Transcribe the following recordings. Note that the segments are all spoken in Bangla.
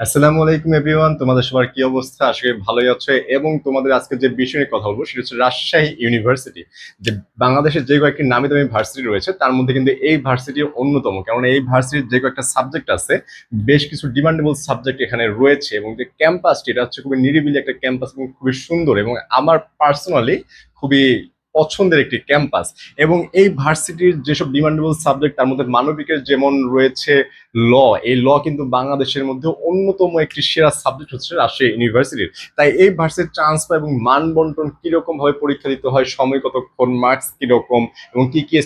আসসালামু আলাইকুম এভরিওয়ান তোমাদের সবার কি অবস্থা? আশা ভালোই আছে। এবং তোমাদের আজকে যে বিষয় নিয়ে কথা বলব, সেটা হচ্ছে রাজশাহী ইউনিভার্সিটি যে বাংলাদেশের যে কয়েকটি নামি দামি ভার্সিটি রয়েছে, তার মধ্যে কিন্তু এই ভার্সিটি অন্যতম। কারণ এই ভার্সিটির যে কয়েকটা সাবজেক্ট আছে, বেশ কিছু ডিমান্ডেবল সাবজেক্ট এখানে রয়েছে এবং যে ক্যাম্পাসটি এটা হচ্ছে খুবই নিরিবিলি একটা ক্যাম্পাস এবং খুবই সুন্দর এবং আমার পার্সোনালি খুবই পছন্দের একটি ক্যাম্পাস। এবং এই ভার্সিটির যেসব ডিমান্ডেবল সাবজেক্ট, তার মধ্যে মানবিকের যেমন রয়েছে ল, এই ল কিন্তু বাংলাদেশের মধ্যে অন্যতম একটি সেরা সাবজেক্ট হচ্ছে রাজশাহী ইউনিভার্সিটির তাই এই ভার্সিটির ট্রান্সফার এবং মান বন্টন কীরকম ভাবে পরীক্ষা দিতে হয়, সময় কতক্ষণ মার্কস কীরকম, এবং কি কি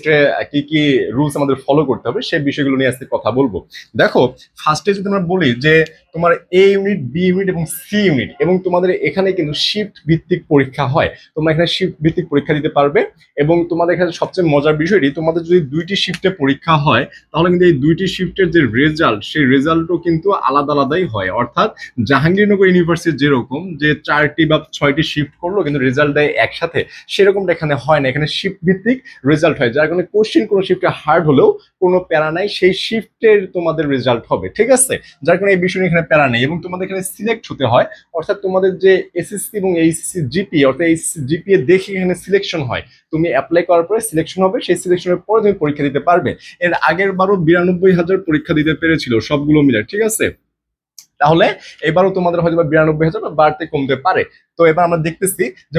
কি কি রুলস আমাদের ফলো করতে হবে, সেই বিষয়গুলো নিয়ে আজকে কথা বলব। দেখো ফার্স্টে যদি আমরা বলি যে তোমার এ ইউনিট বি ইউনিট এবং সি ইউনিট এবং তোমাদের এখানে কিন্তু শিফট ভিত্তিক পরীক্ষা হয়। তোমরা এখানে শিফট ভিত্তিক পরীক্ষা দিতে পারবে। এবং তোমাদের এখানে সবচেয়ে মজার বিষয়টি, তোমাদের যদি দুইটি শিফটে পরীক্ষা হয়, তাহলে কিন্তু এই দুইটি শিফটের যে রেজাল্ট সেই রেজাল্টও কিন্তু আলাদা আলাদাই হয়। অর্থাৎ জাহাঙ্গীরনগর ইউনিভার্সিটি যেরকম, যে চারটি বা ছয়টি শিফট করল, কিন্তু রেজাল্ট দেয় একসাথে, সেরকমটা এখানে হয় না। এখানে শিফট ভিত্তিক রেজাল্ট হয়, যার কারণে কোশ্চিন কোনো শিফটে হার্ড হলেও কোনো প্যারা নাই, সেই শিফটের তোমাদের রেজাল্ট হবে, ঠিক আছে? যার কারণে এই বিষয় নিয়ে এখানে প্যারা নেই। এবং তোমাদের এখানে সিলেক্ট হতে হয়, অর্থাৎ তোমাদের যে এসএসসি এবং এইচএসসি জিপি অর্থাৎ এই জিপিএ দেখে এখানে সিলেকশন হয়। তুমি অ্যাপ্লাই করার পরে সিলেকশন হবে, সেই সিলেকশনের পরে তুমি পরীক্ষা দিতে পারবে। এর আগের বারও বিরানব্বই হাজার পরীক্ষা দিতে পেরেছিল সবগুলো মিলে, ঠিক আছে? তাহলে এবারও তোমাদের হয়তো বিরানব্বই হাজার বাড়তে কমতে পারে। তো এবার আমরা দেখতেছি যে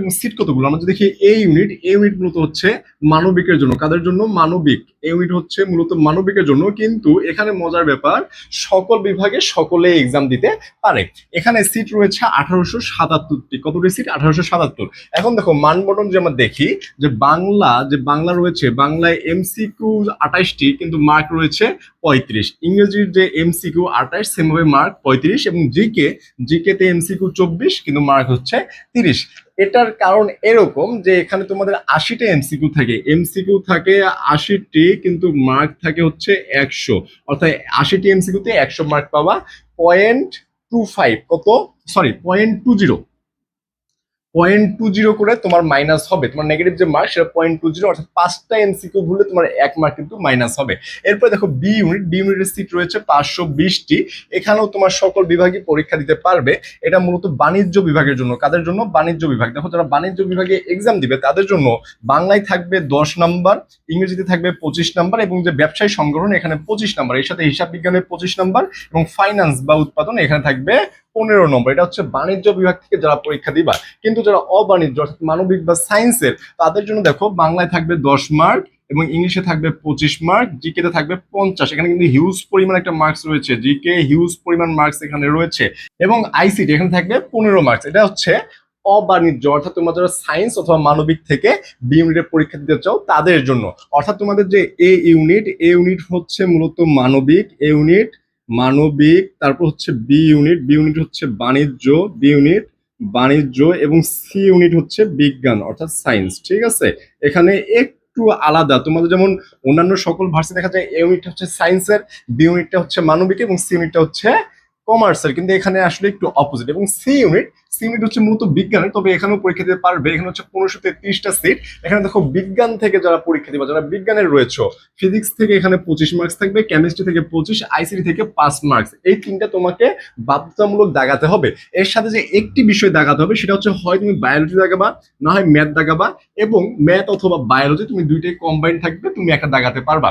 এবং সিট কতগুলো? আমরা দেখি এই ইউনিট এই ইউনিট মূলত হচ্ছে মানবিকের জন্য। কাদের জন্য? মানবিক। এই ইউনিট হচ্ছে মূলত মানবিকের জন্য, কিন্তু এখানে মজার ব্যাপার, সকল বিভাগে সকলে এক্সাম দিতে পারে। এখানে সিট রয়েছে আঠারোশো সাতাত্তরটি। কতটি সিট আঠারোশো সাতাত্তর। এখন দেখো মানবন্টন যে আমরা দেখি, যে বাংলা যে বাংলা রয়েছে, বাংলায় এমসিকিউ আঠাইশটি, কিন্তু মার্ক রয়েছে পঁয়ত্রিশ। ইংরেজির যে এমসিকিউ আঠাইশ সেমভাবে মার্ক পঁয়ত্রিশ এবং জিকে জিকে তে এমসিকিউ চব্বিশ, কিন্তু মার্ক হচ্ছে তিরিশ। এটার কারণ এরকম যে এখানে তোমাদের আশিটা এমসিকিউ থাকে। এমসিকিউ থাকে আশিটি, কিন্তু মার্ক থাকে হচ্ছে একশো। অর্থাৎ আশিটি এমসিকিউতে একশো মার্ক পাবা। পয়েন্ট টু ফাইভ কত? Sorry point two zero point two zero করে তোমার মাইনাস হবে। তোমার নেগেটিভ যে মার্ক সেটা পয়েন্ট টু জিরো অর্থাৎ পাঁচটা এমসিকিউ ভুললে তোমার এক মার্ক কিন্তু মাইনাস হবে। এরপরে দেখো বি ইউনিট বি ইউনিটের সিট রয়েছে পাঁচশো বিশটি। এখানেও তোমার সকল বিভাগে পরীক্ষা দিতে পারবে। এটা মূলত বাণিজ্য বিভাগের জন্য, কাদের জন্য? বাণিজ্য বিভাগ। দেখো যারা বাণিজ্য বিভাগে এক্সাম দিবে, তাদের জন্য বাংলায় থাকবে দশ নাম্বার ইংরেজিতে থাকবে পঁচিশ নাম্বার এবং যে ব্যবসায়ী সংগঠন, এখানে পঁচিশ নাম্বার এর সাথে হিসাব বিজ্ঞানের পঁচিশ নাম্বার এবং ফাইন্যান্স বা উৎপাদন, এখানে থাকবে পনেরো নম্বর, এটা হচ্ছে বাণিজ্য বিভাগ থেকে যারা পরীক্ষা দিবা, কিন্তু যারা অবাণিজ্য, অর্থাৎ মানবিক বা সায়েন্সের, তাদের জন্য দেখো বাংলায় থাকবে দশ মার্ক এবং ইংলিশে থাকবে পঁচিশ মার্ক জিকে তে থাকবে পঞ্চাশ, এখানে কিন্তু হিউজ পরিমাণ একটা মার্কস রয়েছে জিকে হিউজ পরিমাণ মার্কস এখানে রয়েছে, এবং আইসিটি এখানে থাকবে পনেরো মার্কস এটা হচ্ছে অবাণিজ্য, অর্থাৎ তোমরা যারা সায়েন্স অথবা মানবিক থেকে বি ইউনিটের পরীক্ষা দিতে চাও, তাদের জন্য, অর্থাৎ তোমাদের যে এ ইউনিট এ ইউনিট হচ্ছে মূলত মানবিক এ ইউনিট মানবিক, তারপর হচ্ছে বি ইউনিট বি ইউনিট হচ্ছে বাণিজ্য বি ইউনিট বাণিজ্য এবং সি ইউনিট হচ্ছে বিজ্ঞান, অর্থাৎ সায়েন্স ঠিক আছে? এখানে একটু আলাদা, তোমাদের যেমন অন্যান্য সকল ভার্সে দেখা যায় এ ইউনিটটা হচ্ছে সায়েন্সের বি ইউনিটটা হচ্ছে মানবিক এবং সি ইউনিটটা হচ্ছে কমার্সের কিন্তু এখানে আসলে একটু অপোজিট এবং সি ইউনিট সি ইউনিট হচ্ছে মূলত বিজ্ঞানের, তবে এখানেও পরীক্ষা দিতে পারবে। এখানে হচ্ছে পনেরোশো তেত্রিশটা সিট এখানে দেখো বিজ্ঞান থেকে যারা পরীক্ষা দিবা, যারা বিজ্ঞানের রয়েছে ফিজিক্স থেকে এখানে পঁচিশ মার্কস থাকবে কেমিস্ট্রি থেকে পঁচিশ আইসিটি থেকে পাঁচ মার্কস এই তিনটা তোমাকে বাধ্যতামূলক দাগাতে হবে। এর সাথে যে একটি বিষয় দাগাতে হবে, সেটা হচ্ছে হয় তুমি বায়োলজি দাগাবা, না হয় ম্যাথ দাগাবা, এবং ম্যাথ অথবা বায়োলজি তুমি দুইটাই কম্বাইন থাকবে, তুমি একটা দাগাতে পারবা।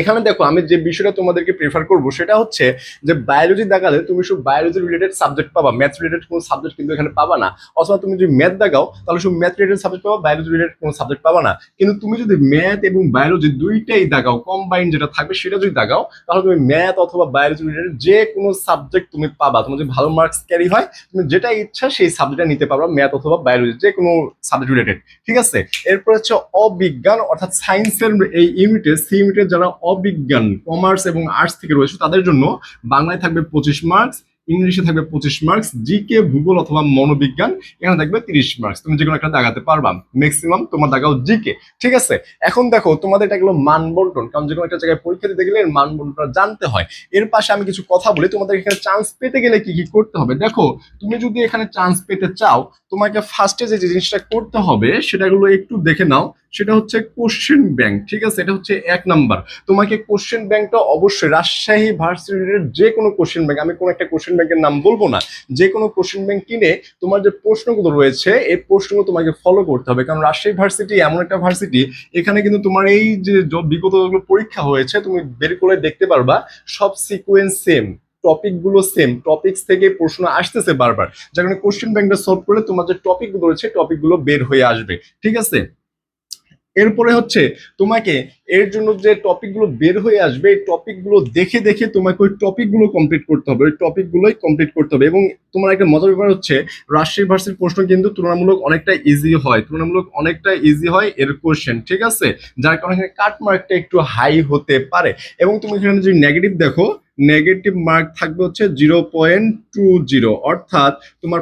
এখানে দেখো, আমি যে বিষয়টা তোমাদেরকে প্রেফার করব সেটা হচ্ছে যে বায়োলজি দেখালে তুমি শুধু বায়োলজি রিলেটেড সাবজেক্ট পাবা ম্যাথ রিলেটেড কোনো সাবজেক্ট কিন্তু এখানে পাবা না। অথবা তুমি যদি ম্যাথ দেখাও, তাহলে শুধু ম্যাথ রিলেটেড সাবজেক্ট পাবা বায়োলজি রিলেটেড কোনো সাবজেক্ট পাবা না। কিন্তু তুমি যদি ম্যাথ এবং বায়োলজি দুইটাই দেখাও কম্বাইন যেটা থাকবে সেটা যদি দেখাও, তাহলে তুমি ম্যাথ অথবা বায়োলজি রিলেটেড যে কোনো সাবজেক্ট তুমি পাবা। তোমার যদি ভালো মার্কস ক্যারি হয়, তুমি যেটা ইচ্ছা সেই সাবজেক্টটা নিতে পারবা ম্যাথ অথবা বায়োলজি যে কোনো সাবজেক্ট রিলেটেড ঠিক আছে? এরপর হচ্ছে অবিজ্ঞান, অর্থাৎ সায়েন্সের এই ইউনিটে সি ইউনিটে যারা অবিজ্ঞান কমার্স এবং আর্টস থেকে রয়েছে তাদের জন্য বাংলায় থাকবে পঁচিশ মার্কস ইংলিশে থাকবে পঁচিশ মার্কস জিকে ভূগোল অথবা মনোবিজ্ঞান, এখানে থাকবে তিরিশ মার্কস তুমি যে কোনো একটা দাগাতে পারবা। ম্যাক্সিমাম তোমার দাগাও জিকে ঠিক আছে? এখন দেখো, তোমাদের এটা গেলো মান বন্টন কারণ যে কোনো একটা জায়গায় পরীক্ষা দিতে গেলে এর মান বন্টনটা জানতে হয়। এর পাশে আমি কিছু কথা বলি, তোমাদের এখানে চান্স পেতে গেলে কি কি করতে হবে? দেখো, তুমি যদি এখানে চান্স পেতে চাও, তোমাকে ফার্স্টে যে জিনিসটা করতে হবে সেটাগুলো একটু দেখে নাও। সেটা হচ্ছে কোশ্চেন ব্যাংক, ঠিক আছে? এটা হচ্ছে এক নাম্বার। তোমাকে কোশ্চেন ব্যাংকটা অবশ্যই রাজশাহী ভার্সিটির যে কোনো কোশ্চেন ব্যাংক, আমি কোনো একটা কোশ্চেন ব্যাংকের নাম বলব না, যে কোনো কোশ্চেন ব্যাংক কিনে তোমার যে প্রশ্নগুলো রয়েছে, এই প্রশ্নগুলো তোমাকে ফলো করতে হবে। কারণ রাজশাহী ভার্সিটি এমন একটা ভার্সিটি, এখানে কিন্তু তোমার এই যে বিগত পরীক্ষা হয়েছে, তুমি বের করে দেখতে পারবা, সব সিকোয়েন্স সেম টপিকগুলো সেম টপিক্স থেকে প্রশ্ন আসতেছে বারবার। যার কারণে কোশ্চেন ব্যাংকটা সলভ করলে তোমার যে টপিকগুলো রয়েছে টপিকগুলো বের হয়ে আসবে, ঠিক আছে? এরপরে হচ্ছে তোমাকে এর জন্য যে টপিকগুলো বের হয়ে আসবে, এই টপিকগুলো দেখে দেখে তোমাকে ওই টপিকগুলো কমপ্লিট করতে হবে, ওই টপিকগুলোই কমপ্লিট করতে হবে। এবং তোমার একটা মজার ব্যাপার হচ্ছে, রাজশাহী ভার্সিটির প্রশ্ন কিন্তু তুলনামূলক অনেকটা ইজি হয়, তুলনামূলক অনেকটা ইজি হয় এর কোশ্চেন ঠিক আছে? যার কারণে এখানে কাট মার্কটা একটু হাই হতে পারে। এবং তুমি এখানে যদি নেগেটিভ দেখো নেগেটিভ মার্ক থাকবে হচ্ছে জিরো পয়েন্ট টু জিরো অর্থাৎ তোমার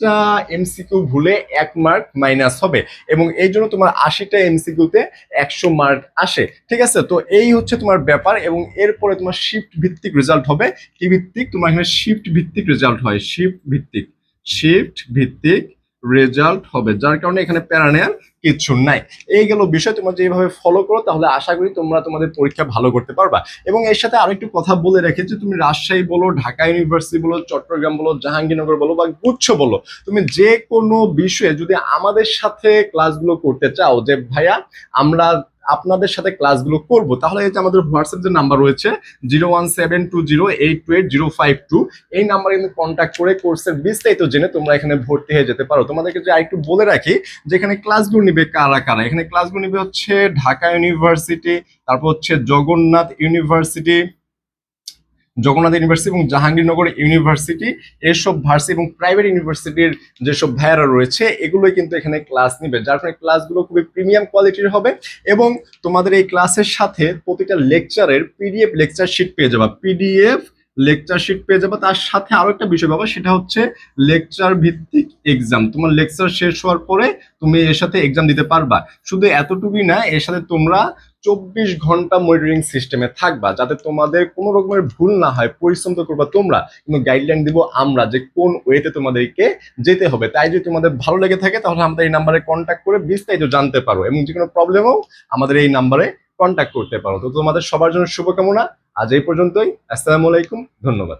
পাঁচটা এমসিকিউ ভুলে এক মার্ক মাইনাস হবে এবং এই জন্য তোমার আশিটা এমসিকিউতে একশো মার্ক আসে, ঠিক আছে? তো এই হচ্ছে তোমার ব্যাপার এবং এরপরে তোমার শিফট ভিত্তিক রেজাল্ট হবে। কি ভিত্তিক? তোমার এখানে শিফট ভিত্তিক রেজাল্ট হয়। শিফট ভিত্তিক শিফট ভিত্তিক রেজাল্ট হবে, যার কারণে এখানে প্যারা নেওয়ার কিছু নাই। এই গেল বিষয়, তোমরা যেভাবে ফলো করো, তাহলে আশা করি তোমরা তোমাদের পরীক্ষা ভালো করতে পারবা। এবং এর সাথে আরেকটু কথা বলে রেখে যে, তুমি রাজশাহী বলো, ঢাকা ইউনিভার্সিটি বলো, চট্টগ্রাম বলো, জাহাঙ্গীরনগর বলো, বা গুচ্ছ বলো, তুমি যে কোনো বিষয়ে যদি আমাদের সাথে ক্লাসগুলো করতে চাও, যে ভাইয়া, আমরা আপনাদের সাথে ক্লাসগুলো করব। তাহলে এই যে আমাদের হোয়াটসঅ্যাপ যে নাম্বার রয়েছে zero one seven two zero eight two eight zero five two এই নাম্বারে কিন্তু কন্ট্যাক্ট করে কোর্সের বিস্তারিত জেনে তোমরা এখানে ভর্তি হয়ে যেতে পারো। তোমাদেরকে যে আরেকটু বলে রাখি, যে এখানে ক্লাসগুলো নিবে কারা কারা? এখানে ক্লাসগুলো নিবে হচ্ছে ঢাকা ইউনিভার্সিটি তারপর হচ্ছে জগন্নাথ ইউনিভার্সিটি জগন্নাথ ইউনিভার্সিটি এবং জাহাঙ্গীরনগর ইউনিভার্সিটি এসব ভার্সি এবং প্রাইভেট ইউনিভার্সিটির যেসব ভাইয়ারা রয়েছে, এগুলোই কিন্তু এখানে ক্লাস নিবে। যার ফলে ক্লাসগুলো খুবই প্রিমিয়াম কোয়ালিটির হবে এবং তোমাদের এই ক্লাসের সাথে প্রতিটা লেকচারের পিডিএফ লেকচার শিট পেয়ে যাবা। পিডিএফ লেকচার শিট পেয়ে যাবে। তার সাথে আরও একটা বিষয় পাবা সেটা হচ্ছে লেকচার ভিত্তিক এক্সাম তোমার লেকচার শেষ হওয়ার পরে তুমি এর সাথে এক্সাম দিতে পারবা। শুধু এতটুকুই না, এর সাথে তোমরা চব্বিশ ঘণ্টা মনিটরিং সিস্টেমে থাকবা, যাতে তোমাদের কোনো রকমের ভুল না হয়, পরিশ্রম তো করবা তোমরা। কিন্তু গাইডলাইন দিব আমরা যে কোন ওয়েতে তোমাদেরকে যেতে হবে। তাই যদি তোমাদের ভালো লেগে থাকে, তাহলে আমাদের এই নাম্বারে কন্ট্যাক্ট করে বিস্তারিত জানতে পারো। এবং যে কোনো প্রবলেমও আমাদের এই নাম্বারে কন্ট্যাক্ট করতে পারো। তো তোমাদের সবার জন্য শুভকামনা। আজ এই পর্যন্তই। আসসালামু আলাইকুম। ধন্যবাদ।